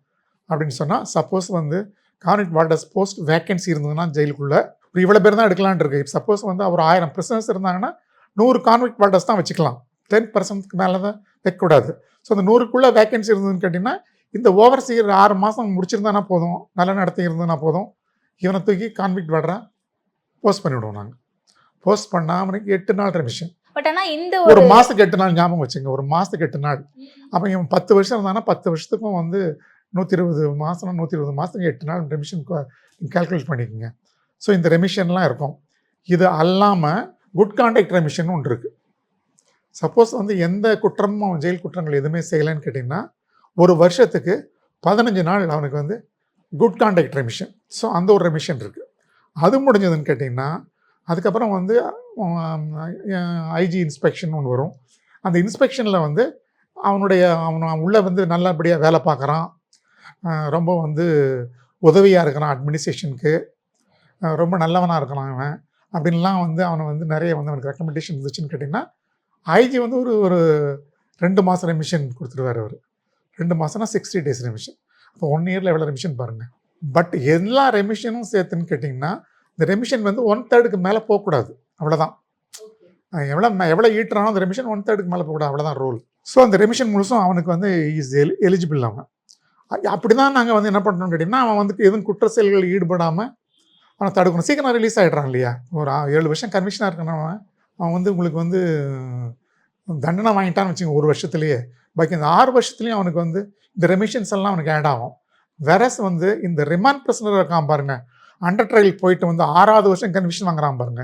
அப்படின்னு சொன்னால் சப்போஸ் வந்து கான்விக் வார்டர்ஸ் போஸ்ட் வேக்கன்சி இருந்ததுன்னா ஜெயிலுக்குள்ளே ஒரு இவ்வளோ பேர் தான் எடுக்கலான்னு இருக்கு. சப்போஸ் வந்து ஒரு ஆயிரம் பிரிசனர்ஸ் இருந்தாங்கன்னா நூறு கான்விக் வார்டர்ஸ் தான் வச்சுக்கலாம். டென் பர்சன்ட்க்கு மேலே தான் வைக்கக்கூடாது ஸோ அந்த நூறுக்குள்ளே வேக்கன்சி இருந்ததுன்னு கேட்டிங்கன்னா இந்த ஓவர்சீர் ஆறு மாதம் முடிச்சிருந்தானா போதும். நல்ல நடத்தை இருந்ததுன்னா போதும். இவனை தூக்கி கான்விக்ட் வார்டராக போஸ்ட் பண்ணிவிடுவோம் நாங்கள் போஸ்ட் பண்ணால் அவனுக்கு எட்டு நாள் ரெமிஷன் பட் ஆனா இந்த ஒரு ஒரு மாதத்துக்கு எட்டு நாள் ஞாபகம் வச்சுங்க. ஒரு மாதத்துக்கு எட்டு நாள். அப்போ இவன் பத்து வருஷம் இருந்தானா பத்து வருஷத்துக்கும் வந்து நூற்றி இருபது மாதம் நூற்றி இருபது மாதத்துக்கு எட்டு நாள் ரெமிஷன் கால்குலேட் பண்ணிக்கோங்க. ஸோ இந்த ரெமிஷன்லாம் இருக்கும். இது அல்லாமல் குட் கான்டாக்ட் ரெமிஷன் ஒன்று இருக்குது சப்போஸ் வந்து எந்த குற்றமும் அவன் ஜெயில் குற்றங்கள் எதுவுமே செய்யலைன்னு கேட்டிங்கன்னா ஒரு வருஷத்துக்கு பதினஞ்சு நாள் அவனுக்கு வந்து குட் கான்டாக்ட் ரெமிஷன் ஸோ அந்த ஒரு ரெமிஷன் இருக்குது அது முடிஞ்சதுன்னு கேட்டிங்கன்னா அதுக்கப்புறம் வந்து ஐஜி இன்ஸ்பெக்ஷன் ஒன்று வரும். அந்த இன்ஸ்பெக்ஷனில் வந்து அவனுடைய அவன் உள்ளே வந்து நல்லபடியாக வேலை பார்க்குறான். ரொம்ப வந்து உதவியாக இருக்கிறான் அட்மினிஸ்ட்ரேஷனுக்கு ரொம்ப நல்லவனாக இருக்கிறான் அவன். அப்படின்லாம் வந்து அவனை வந்து நிறைய வந்து அவனுக்கு ரெக்கமெண்டேஷன் இருந்துச்சுன்னு கேட்டிங்கன்னா ஐஜி வந்து ஒரு ஒரு ரெண்டு மாதம் ரெமிஷன் கொடுத்துருவார் அவர். ரெண்டு மாதம்னா சிக்ஸ்டி டேஸ் ரெமிஷன் அப்போ ஒன் இயரில் எவ்வளோ ரெமிஷன் பாருங்கள் பட் எல்லா ரெமிஷனும் சேர்த்துன்னு கேட்டிங்கன்னா இந்த ரெமிஷன் வந்து ஒன் தேர்டுக்கு மேலே போகக்கூடாது. அவ்வளோதான் எவ்வளோ எவ்வளோ ஈட்டுறானோ அந்த ரெமிஷன் ஒன் தேர்டுக்கு மேலே போகக்கூடாது. அவ்வளோதான் ரூல் ஸோ அந்த ரெமிஷன் முழுசும் அவனுக்கு வந்து இஸ் எலி எலிஜிபிள் அவன். அப்படி தான் நாங்கள் வந்து என்ன பண்ணுறோம்னு கேட்டிங்கன்னா அவன் வந்துட்டு எதுவும் குற்ற செயல்களில் ஈடுபடாமல் அவனை தடுக்கணும். சீக்கிரம் ரிலீஸ் ஆகிடுறான் இல்லையா? ஒரு ஏழு வருஷம் கன்விஷனாக இருக்கிறவன் அவன் வந்து உங்களுக்கு வந்து தண்டனை வாங்கிட்டான்னு வச்சுங்க ஒரு வருஷத்துலேயே. பாக்கி இந்த ஆறு வருஷத்துலேயும் அவனுக்கு வந்து இந்த ரெமிஷன்ஸ் எல்லாம் அவனுக்கு ஆட் ஆகும். வெரஸ் வந்து இந்த ரிமாண்ட் பிரசனர் இருக்கான் பாருங்க அண்டர் ட்ரையல் போயிட்டு வந்து ஆறாவது வருஷம் கன்விஷன் வாங்குறான் பாருங்க.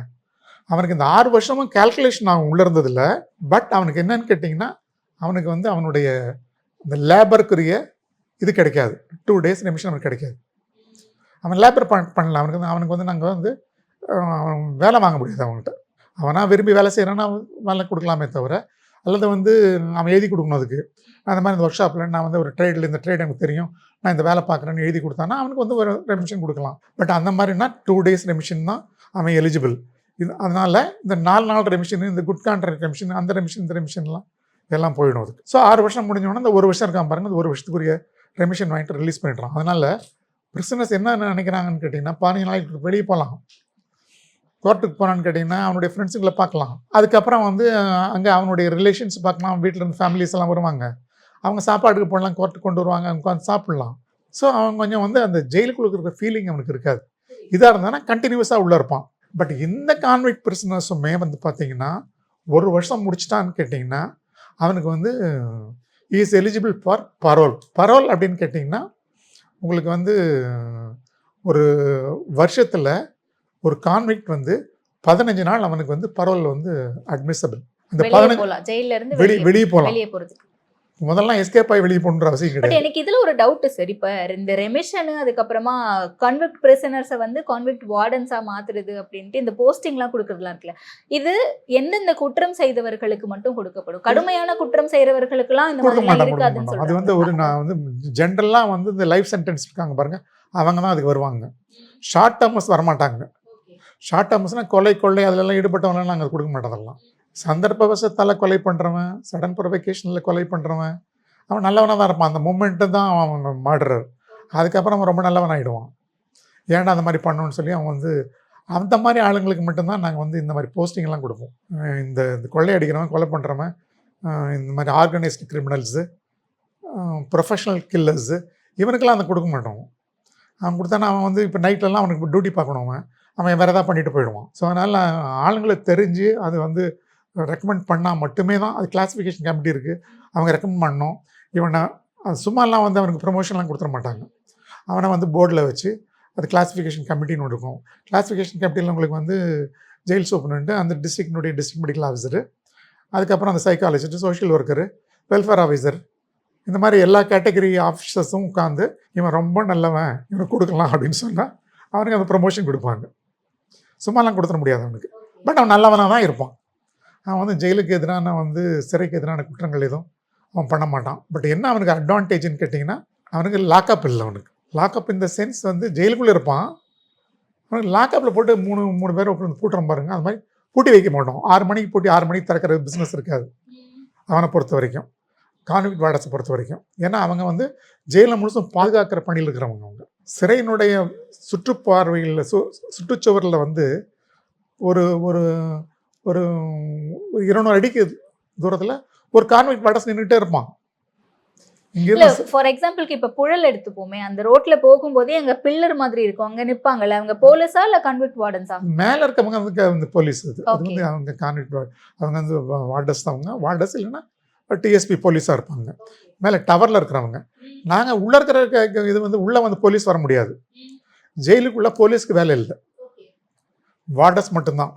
அவனுக்கு இந்த ஆறு வருஷமும் கால்குலேஷன் ஆகும் உள்ள இருந்ததில்ல பட் அவனுக்கு என்னன்னு கேட்டிங்கன்னா அவனுக்கு வந்து அவனுடைய இந்த லேபருக்குரிய இது கிடைக்காது. டூ டேஸ் ரெமிஷன் அவனுக்கு கிடைக்காது. அவன் லேபர் பண்ணல. அவனுக்கு வந்து அவனுக்கு வந்து நாங்கள் வந்து வேலை வாங்க முடியாது அவன்கிட்ட அவனா விரும்பி வேலை செய்கிறான்னா வேலை கொடுக்கலாமே தவிர அல்லது வந்து அவன் எழுதி கொடுக்கணும் அதுக்கு. அந்த மாதிரி இந்த ஒர்க் ஷாப்பில் நான் வந்து ஒரு ட்ரேடில் இந்த ட்ரேட் எனக்கு தெரியும். நான் இந்த வேலை பார்க்குறேன்னு எழுதி கொடுத்தானா அவனுக்கு வந்து ஒரு ரெமிஷன் கொடுக்கலாம். பட் அந்த மாதிரினா டூ டேஸ் ரெமிஷன் தான் அவன் எலிஜிபிள் இது அதனால் இந்த நாலு நாள் ரெமிஷன் இந்த குட் கான்ட்ராக்ட் ரெமிஷன் அந்த ரெமிஷன் இந்த ரெமிஷன்லாம் எல்லாம் போயிடும் அதுக்கு. ஸோ ஆறு வருஷம் முடிஞ்சோடனே இந்த ஒரு வருஷம் இருக்கான் பாருங்க அந்த ஒரு வருஷத்துக்குரிய ரெமிஷன் வாங்கிட்டு ரிலீஸ் பண்ணிடுறான். அதனால் பிரிசனஸ் என்ன நினைக்கிறாங்கன்னு கேட்டிங்கன்னா பதினஞ்சு நாளைக்கு வெளியே போகலாம். கோர்ட்டுக்கு போனான்னு கேட்டிங்கன்னா அவனுடைய ஃப்ரெண்ட்ஸுங்களை பார்க்கலாம். அதுக்கப்புறம் வந்து அங்கே அவனுடைய ரிலேஷன்ஸ் பார்க்கலாம். அவன் வீட்டில் இருந்து ஃபேமிலிஸ் எல்லாம் வருவாங்க. அவங்க சாப்பாட்டுக்கு போடலாம் கோர்ட்டுக்கு கொண்டு வருவாங்க அவங்க உட்காந்து சாப்பிட்லாம். ஸோ அவன் கொஞ்சம் வந்து அந்த ஜெயிலுக்குள்ள இருக்கிற ஃபீலிங் அவனுக்கு இருக்காது. இதாக இருந்தானா கண்டினியூஸாக உள்ளே இருப்பான். பட் இந்த கான்விக்ட் பிரிசனர்ஸுமே வந்து பார்த்தீங்கன்னா ஒரு வருஷம் முடிச்சிட்டான்னு கேட்டிங்கன்னா அவனுக்கு வந்து is eligible for parole parole அப்படின்னு கேட்டிங்கன்னா உங்களுக்கு வந்து ஒரு வருஷத்தில் ஒரு கான்விக்ட் வந்து பதினஞ்சு நாள் அவனுக்கு வந்து பரோல் வந்து அட்மிசபிள் அந்த பதினஞ்சு வெளியே வெளியே போகலாம் முதல்லாம் எஸ்கேப் ஆகி வெளியே போகணுன்ற அவசியம் கிடையாது. எனக்கு இதுல ஒரு டவுட் சார் இப்ப இந்த ரெமிஷன் அதுக்கப்புறமா கான்விக்ட் பிரிசனர்ஸை வந்து கான்விக்ட் வார்டன்ஸா மாத்துறது அப்படின்ட்டு இந்த போஸ்டிங்லாம் கொடுக்கறதுலாம் இருக்குல்ல. இது எந்தெந்த குற்றம் செய்தவர்களுக்கு மட்டும் கொடுக்கப்படும்? கடுமையான குற்றம் செய்யறவர்களுக்கெல்லாம் இந்த மாதிரி இருக்காதுன்னு அது வந்து ஒரு நான் வந்து ஜென்ரலாக வந்து இந்த லைஃப் சென்டென்ஸ் இருக்காங்க பாருங்க. அவங்க தான் அதுக்கு வருவாங்க. ஷார்ட் டேர்மஸ் வரமாட்டாங்க. ஷார்ட் டேர்ம்ஸ்னால் கொலை கொள்ளை அதிலெல்லாம் ஈடுபட்டவங்களாம் நாங்கள் கொடுக்க மாட்டோம் அதெல்லாம் சந்தர்ப்பவசத்தால் கொலை பண்ணுறவன் சடன் ப்ரொவகேஷனில் கொலை பண்ணுறவன் அவன் நல்லவனாக தான் இருப்பான். அந்த மூமெண்ட்டு தான் அவன் மாடுறார் அதுக்கப்புறம் அவன் ரொம்ப நல்லவன் ஆகிடுவான் ஏன்டா அந்த மாதிரி பண்ணணும்னு சொல்லி அவன் வந்து அந்த மாதிரி ஆளுங்களுக்கு மட்டும்தான் நாங்கள் வந்து இந்த மாதிரி போஸ்டிங்லாம் கொடுப்போம். இந்த இந்த கொள்ளை அடிக்கிறவன் கொலை பண்ணுறவன் இந்த மாதிரி ஆர்கனைஸ்டு கிரிமினல்ஸு ப்ரொஃபஷனல் கில்லர்ஸு இவனுக்கெல்லாம் அதை கொடுக்க மாட்டோம். அவன் கொடுத்தானா அவன் வந்து இப்போ நைட்லலாம் அவனுக்கு டியூட்டி பார்க்கணும் அவன். அவன் வேறு தான் பண்ணிட்டு போயிடுவான். ஸோ அதனால் ஆளுங்களை தெரிஞ்சு அது வந்து ரெக்கமெண்ட் பண்ணால் மட்டுமே தான் அது கிளாஸிஃபிகேஷன் கமிட்டி இருக்குது அவங்க ரெக்கமெண்ட் பண்ணோம். இவனை அது சும்மாலாம் வந்து அவனுக்கு ப்ரொமோஷன்லாம் கொடுத்துட மாட்டாங்க. அவனை வந்து போர்டில் வச்சு அது கிளாஸிஃபிகேஷன் கமிட்டின்னு இருக்கும். கிளாஸிஃபிகேஷன் கமிட்டியில் உங்களுக்கு வந்து ஜெயில் சூப்பரண்ட்டு அந்த டிஸ்ட்ரிக்டினுடைய டிஸ்ட்ரிக்ட் மெடிக்கல் ஆஃபீஸரு அதுக்கப்புறம் அந்த psychologist social worker welfare officer இந்த மாதிரி எல்லா கேட்டகரி ஆஃபீஸர்ஸும் உட்காந்து இவன் ரொம்ப நல்லவன் இவனுக்கு கொடுக்கலாம் அப்படின்னு சொன்னால் அவனுக்கு அந்த ப்ரொமோஷன் கொடுப்பாங்க. சும்மாலாம் கொடுத்துட முடியாது அவனுக்கு. பட் அவன் நல்லவனாக தான் இருப்பான். அவன் வந்து ஜெயிலுக்கு எதிரான வந்து சிறைக்கு எதிரான குற்றங்கள் எதுவும் அவன் பண்ண மாட்டான். பட் என்ன அவனுக்கு அட்வான்டேஜ்னு கேட்டிங்கன்னா அவனுக்கு லாக்அப் இல்லை அவனுக்கு. லாக்அப் இந்த சென்ஸ் வந்து ஜெயிலுக்குள்ளே இருப்பான். அவனுக்கு லாக்அப்பில் போட்டு மூணு மூணு பேர் உட்காந்து பூட்டுறோம் பாருங்க. அது மாதிரி பூட்டி வைக்க மாட்டோம் ஆறு மணிக்கு பூட்டி ஆறு மணிக்கு திறக்கிற பிஸ்னஸ் இருக்காது. அவனை பொறுத்த வரைக்கும். கான்விக்ட் வார்டர்ஸை பொறுத்த வரைக்கும். ஏன்னா அவங்க வந்து ஜெயிலில் முழுசும் பாதுகாக்கிற பணியில் இருக்கிறவங்க அவங்க. சிறையினுடைய சுற்றுப்பார்வையில் சு சுற்றுச்சுவரில் வந்து ஒரு ஒரு ஒரு இருநூறு அடிக்கு தூரத்தில் ஒரு கான்விக்ட் வார்டஸ் நின்றுட்டே இருப்பான். ஃபார் எக்ஸாம்பிளுக்கு இப்ப புழல் எடுத்துப்போமே அந்த ரோட்ல போகும்போதே அங்க பில்லர் மாதிரி இருக்கும். அங்க நிப்பாங்கல்ல அவங்க போலீஸா இல்ல கான்விக்ட் வார்டன்ஸா மேலே இருக்கவங்க வந்து க- வந்து போலீஸ் அது. வந்து அவங்க கான்விக்ட் அவங்க வந்து வார்டர்ஸ் தான் அவங்க. வார்டர்ஸ் இல்லைன்னா டிஎஸ்பி போலீஸாக இருப்பாங்க. மேலே டவரில் இருக்கிறவங்க. நாங்கள் உள்ளே இருக்கிற இது வந்து உள்ளே வந்து போலீஸ் வர முடியாது. ஜெயிலுக்குள்ளே போலீஸ்க்கு வேலை இல்லை. வார்டர்ஸ் மட்டும்தான்.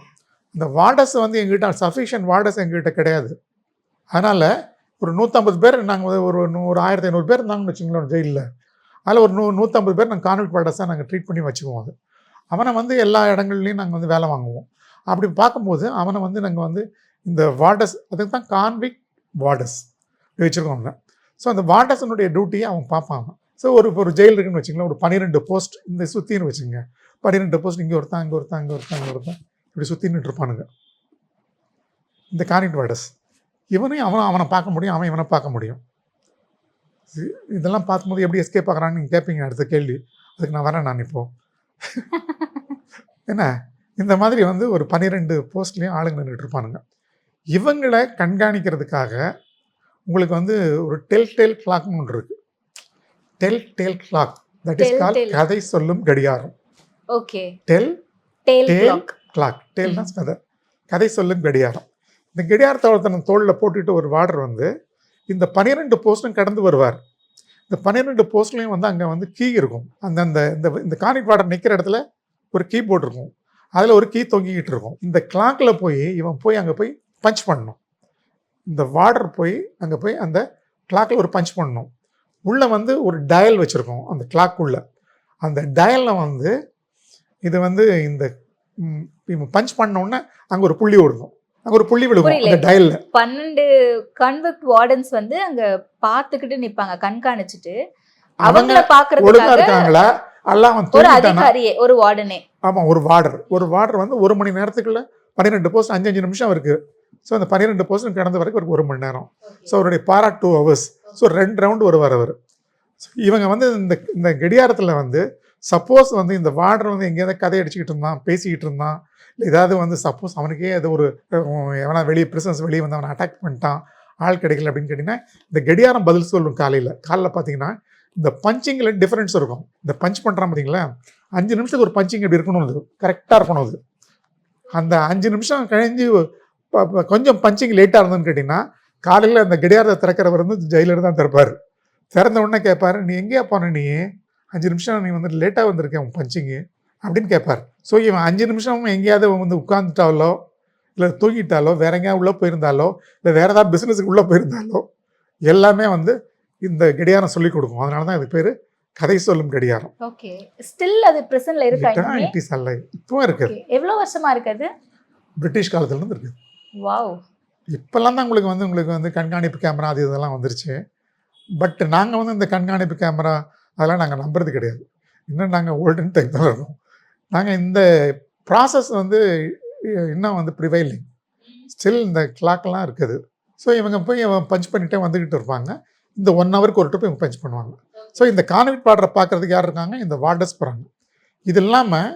இந்த வார்டர்ஸ் வந்து எங்ககிட்ட சஃபிஷியன்ட் வார்டர்ஸ் எங்ககிட்ட கிடையாது. அதனால் ஒரு நூற்றம்பது பேர் நாங்கள் ஒரு நூறு ஆயிரத்தி ஐநூறு பேர் இருந்தாங்கன்னு வச்சுங்களேன் ஜெயிலில். அதில் ஒரு நூ நூற்றம்பது பேர் நாங்கள் கான்வெக்ட் வார்டர்ஸாக நாங்கள் ட்ரீட் பண்ணி வச்சுக்குவோம் அது. அவனை வந்து எல்லா இடங்கள்லையும் நாங்கள் வந்து வேலை வாங்குவோம். அப்படி பார்க்கும்போது அவனை வந்து நாங்கள் வந்து இந்த வார்டஸ் அதுக்கு தான் கான்விக் வார்டஸ் வச்சுருக்கோங்க ஸோ அந்த வார்டஸனுடைய டியூட்டியை அவன் பார்ப்பான். ஸோ ஒரு ஒரு ஜெயில் இருக்குன்னு வச்சுக்கலாம் ஒரு பன்னிரெண்டு போஸ்ட் இந்த சுற்றின்னு வச்சுங்க பன்னிரெண்டு போஸ்ட் இங்கே ஒருத்தான் இங்கே ஒருத்தன் இங்கே ஒருத்தன் இங்கே ஒருத்தன் இப்படி சுற்றின்னு இருப்பானுங்க. இந்த கானிட் வார்டஸ் இவனையும் அவனும் அவனை பார்க்க முடியும் அவன் இவனை பார்க்க முடியும். இதெல்லாம் பார்க்கும்போது எப்படி எஸ்கேப் ஆகிறான்னு நீங்கள் கேட்பீங்க அடுத்த கேள்வி. அதுக்கு நான் வரேன் நான் இப்போ. என்ன? இந்த மாதிரி வந்து ஒரு பன்னிரெண்டு போஸ்ட்லேயும் ஆளுங்க நின்றுட்டு இருப்பானுங்க. இவங்களை கண்காணிக்கிறதுக்காக உங்களுக்கு வந்து ஒரு டெல் டெல் கிளாக்னு ஒன்று இருக்கு. Tell tell clock that is call. கதை சொல்லும் கடிகாரம். Okay tell Tail. கிளாக் டெல்னா ஃபெதர் கதை சொல்லும் கடிகாரம். இந்த கடிகாரத்தை ஒருத்தன் தோளில் போட்டுட்டு ஒரு வார்டர் வந்து இந்த பன்னிரெண்டு போஸ்ட்டும் கடந்து வருவார். இந்த பன்னிரெண்டு போஸ்ட்லேயும் வந்து அங்கே வந்து கீ இருக்கும். அந்த அந்த இந்த இந்த கானிக் வார்டர் நிற்கிற இடத்துல ஒரு கீ போர்டு இருக்கும். அதில் ஒரு கீ தொங்கிக்கிட்டு இருக்கும். இந்த கிளாக்கில் போய் இவன் போய் அங்கே போய் பஞ்ச் பண்ணணும். இந்த வார்டர் போய் அங்கே போய் அந்த கிளாக்கில் ஒரு பஞ்ச் பண்ணணும். உள்ளே வந்து ஒரு டயல் வச்சுருக்கோம் அந்த உள்ள. அந்த டயலில் வந்து இது வந்து இந்த பஞ்ச் பண்ண உடனே அங்கே ஒரு புள்ளி விடுவோம் அங்கே ஒரு புள்ளி விழுகும். அந்த டயலில் பன்னெண்டு கன்வெக்ட் வார்டன்ஸ் வந்து அங்க பாத்துக்கிட்டு நிப்பாங்க கண்காணிச்சுட்டு. அவங்க அவங்கள ஒழுங்கா பாக்குறதுக்காக இருக்காங்களா? அல்ல அவன் ஒரு அதிகாரியே ஒரு வார்டனே ஆமாம் ஒரு வார்டர் ஒரு வார்டர் வந்து ஒரு மணி நேரத்துக்குள்ள பன்னிரெண்டு போஸ்ட் அஞ்சு அஞ்சு நிமிஷம் இருக்கு ஸோ அந்த பன்னிரெண்டு போஸ்ட் கடந்த வரைக்கும் ஒரு ஒரு மணி நேரம் ஸோ அவருடைய பாரா டூ ஹவர்ஸ் ஸோ ரெண்டு ரவுண்டு வருவார் அவர். இவங்க வந்து இந்த இந்த கடியாரத்தில் வந்து சப்போஸ் வந்து இந்த வார்டர் வந்து எங்கேயாவது கதை அடிச்சுக்கிட்டு இருந்தான் பேசிக்கிட்டு இருந்தான் இல்லை ஏதாவது வந்து சப்போஸ் அவனுக்கே அது ஒரு எவனா வெளியே பிரிசன்ஸ் வெளியே வந்து அவனை அட்டாக் பண்ணிட்டான் ஆள் கிடைக்கல அப்படின்னு கேட்டிங்கன்னா இந்த கடியாரம் பதில் சொல்லும் காலையில் காலைல பார்த்தீங்கன்னா இந்த பஞ்சிங்கில் டிஃப்ரென்ஸ் இருக்கும். இந்த பஞ்ச் பண்ணுறான் பார்த்தீங்களா அஞ்சு நிமிஷத்துக்கு ஒரு பஞ்சிங் எப்படி இருக்கணும் அது கரெக்டாக இருக்கணும் அது. அந்த அஞ்சு நிமிஷம் கழிஞ்சு ப- ப- கொஞ்சம் பஞ்சிங் லேட்டாக இருந்ததுன்னு கேட்டிங்கன்னா காலையில் அந்த கடியாரத்தை திறக்கிறவர் வந்து ஜெயிலர் தான் திறப்பார். திறந்த உடனே கேட்பாரு நீ எங்கேயா போன நீ? அஞ்சு நிமிஷம் நீ வந்து லேட்டாக வந்திருக்கேன் உன் பஞ்சிங்கு அப்படின்னு கேட்பார் ஸோ இவன் அஞ்சு நிமிஷம் எங்கேயாவது வந்து உட்காந்துட்டாலோ இல்லை தூங்கிட்டாலோ வேற எங்கேயாவது உள்ளே போயிருந்தாலோ இல்லை வேற ஏதாவது பிஸ்னஸுக்கு உள்ளே போயிருந்தாலோ எல்லாமே வந்து இந்த கடியாரம் சொல்லி கொடுக்கும். அதனால தான் இதுக்கு பேர் கதை சொல்லும் கடியாரம் ஓகே ஸ்டில் அது பிரசன்ட்ல இருக்கா இட் இஸ் இப்பவும் இருக்குது. எவ்வளவு வருஷமா இருக்குது பிரிட்டிஷ் காலத்துலேருந்து இருக்குது வாவ். இப்போல்லாம் தான் உங்களுக்கு வந்து உங்களுக்கு வந்து கண்காணிப்பு கேமரா அது இதெல்லாம் வந்துருச்சு. பட் நாங்கள் வந்து இந்த கண்காணிப்பு கேமரா அதெல்லாம் நாங்கள் நம்புறது கிடையாது. இன்னும் நாங்கள் ஓல்டன் டைப் தான் இருக்கோம். நாங்கள் இந்த ப்ராசஸ் வந்து இன்னும் வந்து ப்ரிவைலிங் ஸ்டில் இந்த கிளாக்லாம் இருக்குது. ஸோ இவங்க போய் பஞ்ச் பண்ணிகிட்டே வந்துக்கிட்டு இருப்பாங்க. இந்த ஒன் ஹவருக்கு ஒரு ட்ரிப் இவங்க பஞ்ச் பண்ணுவாங்க. ஸோ இந்த கான்வெக்ட் பாடரை பார்க்குறதுக்கு யார் இருக்காங்க? இந்த வார்டர்ஸ் போகிறாங்க இது இல்லாமல்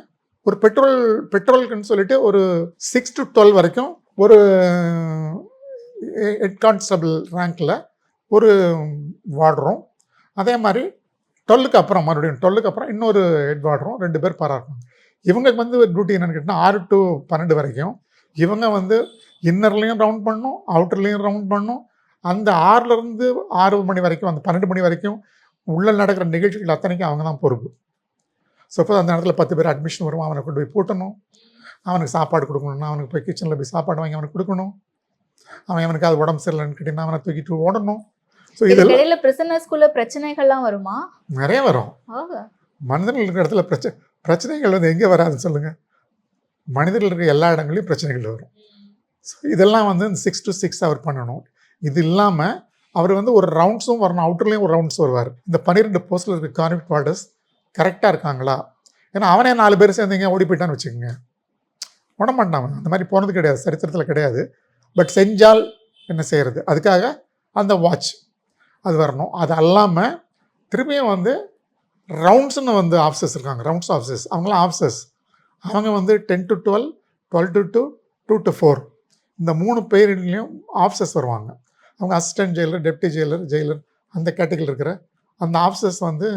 ஒரு பெட்ரோல் பெட்ரோலுக்குன்னு சொல்லிட்டு ஒரு சிக்ஸ் டு டுவெல் வரைக்கும் ஒரு ஹெட் கான்ஸ்டபிள் ரேங்க்கில் ஒரு வார்டரும் அதே மாதிரி டுவெல்லுக்கு அப்புறம் மறுபடியும் டுவெல்லுக்கு அப்புறம் இன்னொரு ஹெட் வார்டரும் ரெண்டு பேர் பாராட்டணும் இவங்களுக்கு வந்து டியூட்டி என்னென்னு கேட்டால் ஆறு டு பன்னெண்டு வரைக்கும் இவங்க வந்து இன்னர்லேயும் ரவுண்ட் பண்ணணும் அவுட்டர்லேயும் ரவுண்ட் பண்ணணும். அந்த ஆறுலேருந்து ஆறு மணி வரைக்கும் அந்த பன்னெண்டு மணி வரைக்கும் உள்ளே நடக்கிற நிகழ்ச்சிகள் அத்தனைக்கும் அவங்க தான் பொறுப்பு. சப்போஸ் அந்த நேரத்தில் பத்து பேர் அட்மிஷன் வரும் அவனை கொண்டு போய் பூட்டணும். அவனுக்கு சாப்பாடு கொடுக்கணும்னா அவனுக்கு போய் கிச்சனில் போய் சாப்பாடு வாங்கி அவனுக்கு கொடுக்கணும். அவன் அவனுக்கு அது உடம்பு சரியில்லைன்னு கேட்டிங்கன்னா அவனை தூக்கிட்டு ஓடணும். ஸோ இதெல்லாம் பிரிசனர்ஸ்குள்ள பிரச்சனைகள்லாம் வருமா? நிறைய வரும். மனிதர்கள் இருக்கிற இடத்துல பிரச்சனை பிரச்சனைகள் வந்து எங்கே வராதுன்னு சொல்லுங்கள் மனிதர்கள் இருக்கிற எல்லா இடங்களையும் பிரச்சனைகள் வரும். ஸோ இதெல்லாம் வந்து சிக்ஸ் டு சிக்ஸ் அவர் பண்ணணும். இது இல்லாமல் அவர் வந்து ஒரு ரவுண்ட்ஸும் வரணும். அவுட்டர்லேயும் ஒரு ரவுண்ட்ஸ் வருவார். இந்த பன்னிரெண்டு போஸ்ட்டில் இருக்க கான்வெக்ட் வார்டர்ஸ் கரெக்டாக இருக்காங்களா? ஏன்னா அவனே நாலு பேர் சேர்ந்து எங்கேயா ஓடி போயிட்டான்னு வச்சுக்கோங்க. விட அந்த மாதிரி போனது கிடையாது. சரித்திரத்தில் கிடையாது. பட் செஞ்சால் என்ன செய்கிறது அதுக்காக அந்த வாட்ச் அது வரணும். அது அல்லாமல் திரும்பியும் வந்து ரவுண்ட்ஸ்னு வந்து ஆஃபீஸர்ஸ் இருக்காங்க. ரவுண்ட்ஸ் ஆஃபீஸர்ஸ் அவங்களாம் ஆஃபீஸர்ஸ் அவங்க வந்து ten to twelve twelve to two two to four இந்த மூணு பேரிலையும் ஆஃபீஸர்ஸ் வருவாங்க. அவங்க assistant jailer deputy jailer jailer அந்த கேட்டகரியில் இருக்கிற அந்த ஆஃபீஸர்ஸ் வந்து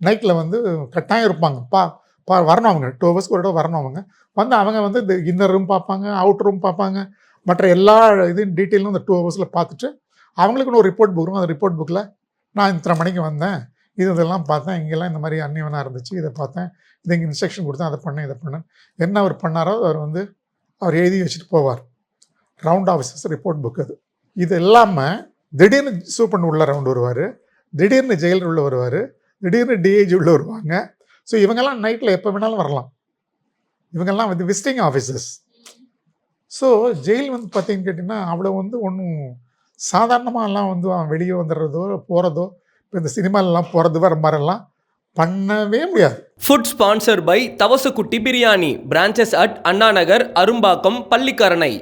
நைட்டில் வந்து கட்டாயம் இருப்பாங்க. பா பா வரணும் அவங்க. டூ ஹவர்ஸ்க்கு ஒரு தடவை வரணும் அவங்க. வந்து அவங்க வந்து இந்த இன்னர் ரூம் பார்ப்பாங்க அவுட் ரூம் பார்ப்பாங்க. மற்ற எல்லா இதையும் டீட்டெயிலும் இந்த டூ ஹவர்ஸில் பார்த்துட்டு அவங்களுக்குன்னு ஒரு ரிப்போர்ட் புக் இருக்கும். அந்த ரிப்போர்ட் புக்கில் நான் இத்தனை மணிக்கு வந்தேன். இது இதெல்லாம் பார்த்தேன். இங்கெல்லாம் இந்த மாதிரி அன்னியவனாக இருந்துச்சு. இதை பார்த்தேன். இதை இங்கே இன்ஸ்ட்ரக்ஷன் கொடுத்தேன். அதை பண்ணேன் இதை பண்ணேன். என்ன அவர் பண்ணாரோ அவர் வந்து அவர் எழுதி வச்சுட்டு போவார். ரவுண்ட் ஆஃபீஸர்ஸ் ரிப்போர்ட் புக் அது. இது இல்லாமல் திடீர்னு சூப்பன் உள்ள ரவுண்ட் வருவார். திடீர்னு ஜெயிலர் உள்ள வருவார். திடீர்னு டிஏஜி உள்ள வருவாங்க. ஸோ இவங்கெல்லாம் நைட்டில் எப்போ வேணாலும் வரலாம். இவங்கெல்லாம் வந்து விசிட்டிங் ஆஃபீஸர்ஸ் ஸோ ஜெயில் வந்து பார்த்தீங்கன்னு கேட்டிங்கன்னா அவ்வளோ வந்து ஒன்றும் சாதாரணமாகலாம் வந்து அவன் வெளியே வந்துடுறதோ போகிறதோ இப்போ இந்த சினிமாலெலாம் போகிறது வர மாதிரிலாம் பண்ணவே முடியாது. Food sponsor by Thavasakutty biryani branches at Anna Nagar Arumbakkam Pallikaranai.